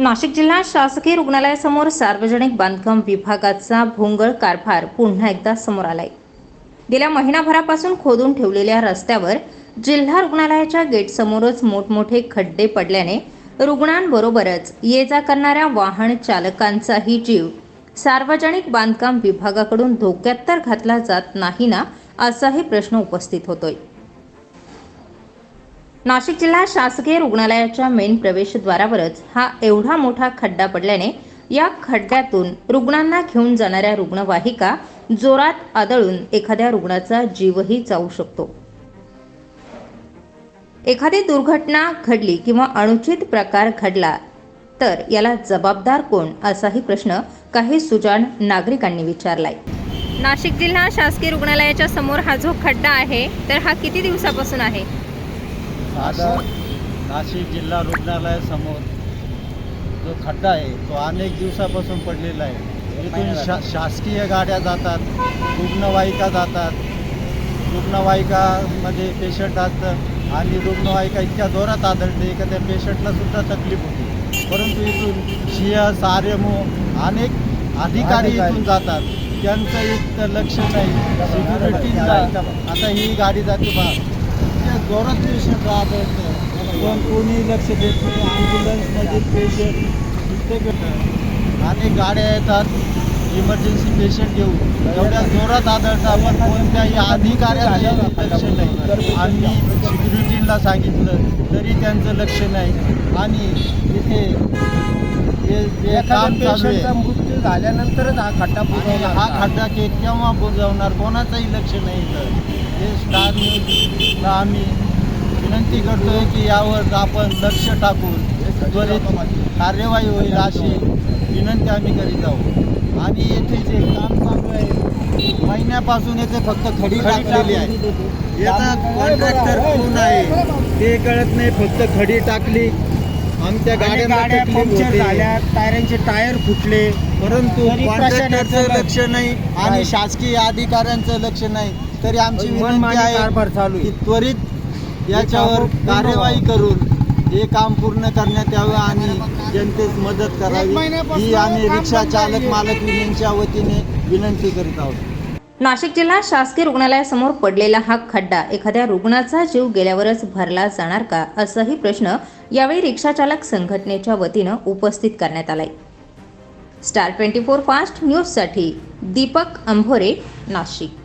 नाशिक जिल्हा शासकीय रुग्णालयासमोर सार्वजनिक बांधकाम विभागाचा भोंगळ कारभार पुन्हा एकदा समोर आलाय. गेल्या महिनाभरापासून खोदून ठेवलेल्या रस्त्यावर जिल्हा रुग्णालयाच्या गेटसमोरच मोठमोठे खड्डे पडल्याने रुग्णांबरोबरच ये जा करणाऱ्या वाहन चालकांचाही जीव सार्वजनिक बांधकाम विभागाकडून धोक्यात तर घातला जात नाही ना असाही प्रश्न उपस्थित होतोय. नाशिक जिल्हा शासकीय रुग्णालयाच्या मेन प्रवेशद्वारावरच हा एवढा मोठा खड्डा पडल्याने या खड्ड्यातून रुग्णांना घेऊन जाणाऱ्या रुग्णवाहिका जोरात आदळून एखाद्या रुग्णाचा जीवही जाऊ शकतो. एखादी दुर्घटना घडली किंवा अनुचित प्रकार घडला तर याला जबाबदार कोण असाही प्रश्न काही सुजाण नागरिकांनी विचारलाय. नाशिक जिल्हा शासकीय रुग्णालयाच्या समोर हा जो खड्डा आहे तर हा किती दिवसापासून आहे? नाशिक नाशिक जिल्हा रुग्णालयासमोर जो खड्डा आहे तो अनेक दिवसापासून पडलेला आहे. इथून शा शासकीय गाड्या जातात रुग्णवाहिका जातात. रुग्णवाहिकामध्ये पेशंट असतं आणि रुग्णवाहिका इतक्या जोरात आदळते का त्या पेशंटला सुद्धा तकलीफ होते. परंतु इथून शियस आर्यमो अनेक अधिकारी इथून जातात. त्यांचं इतकं लक्ष नाही. सिक्युरिटीला आता ही गाडी जाते बा जोरात पेशंट आदळतं पण कोणी लक्ष देत नाही ॲम्ब्युलन्समधील पेशंट अनेक गाड्या येतात इमर्जन्सी पेशंट घेऊन एवढ्या जोरात आदळतात पण कोणत्याही अधिकाऱ्याचं लक्ष नाही. आम्ही सिक्युरिटीला सांगितलं तरी त्यांचं लक्ष नाही. आणि इथे मृत्यू झाल्यानंतरच हा खड्डा आणि हा खड्डा के केव्हा बुजवणार? कोणाचंही लक्ष नाही इथं. हे स्टार न्यूजला आम्ही विनंती करतोय की यावर आपण लक्ष टाकून त्वरित कार्यवाही होईल अशी विनंती आम्ही करीत आहोत. आणि येथे जे काम चालू आहे महिन्यापासून येथे फक्त खडी टाकलेली आहे. याचा कॉन्ट्रॅक्टर कोण आहे? ते कळत नाही फक्त खडी टाकली. आमच्या गाड्या पंक्चर. झाल्या टायरांचे टायर फुटले. परंतु तरी कॉन्ट्रॅक्टरचं लक्ष नाही आणि. शासकीय अधिकाऱ्यांचं लक्ष नाही. तरी आमची विनंती आहे की त्वरित याच्यावर कामं पूर्ण कार्यवाही करून हे काम पूर्ण करण्यात यावं आणि जनतेस मदत करावी. ही आम्ही रिक्षा चालक. मालक युनियनच्या वतीने विनंती करीत आहोत. नाशिक जिल्हा शासकीय रुग्णालयासमोर पडलेला हा खड्डा एखाद्या रुग्णाचा जीव गेल्यावरच भरला जाणार का असाही प्रश्न यावेळी रिक्षाचालक संघटनेच्या वतीनं उपस्थित करण्यात आलाय. स्टार ट्वेंटी फोर फास्ट न्यूजसाठी दीपक अंभोरे नाशिक.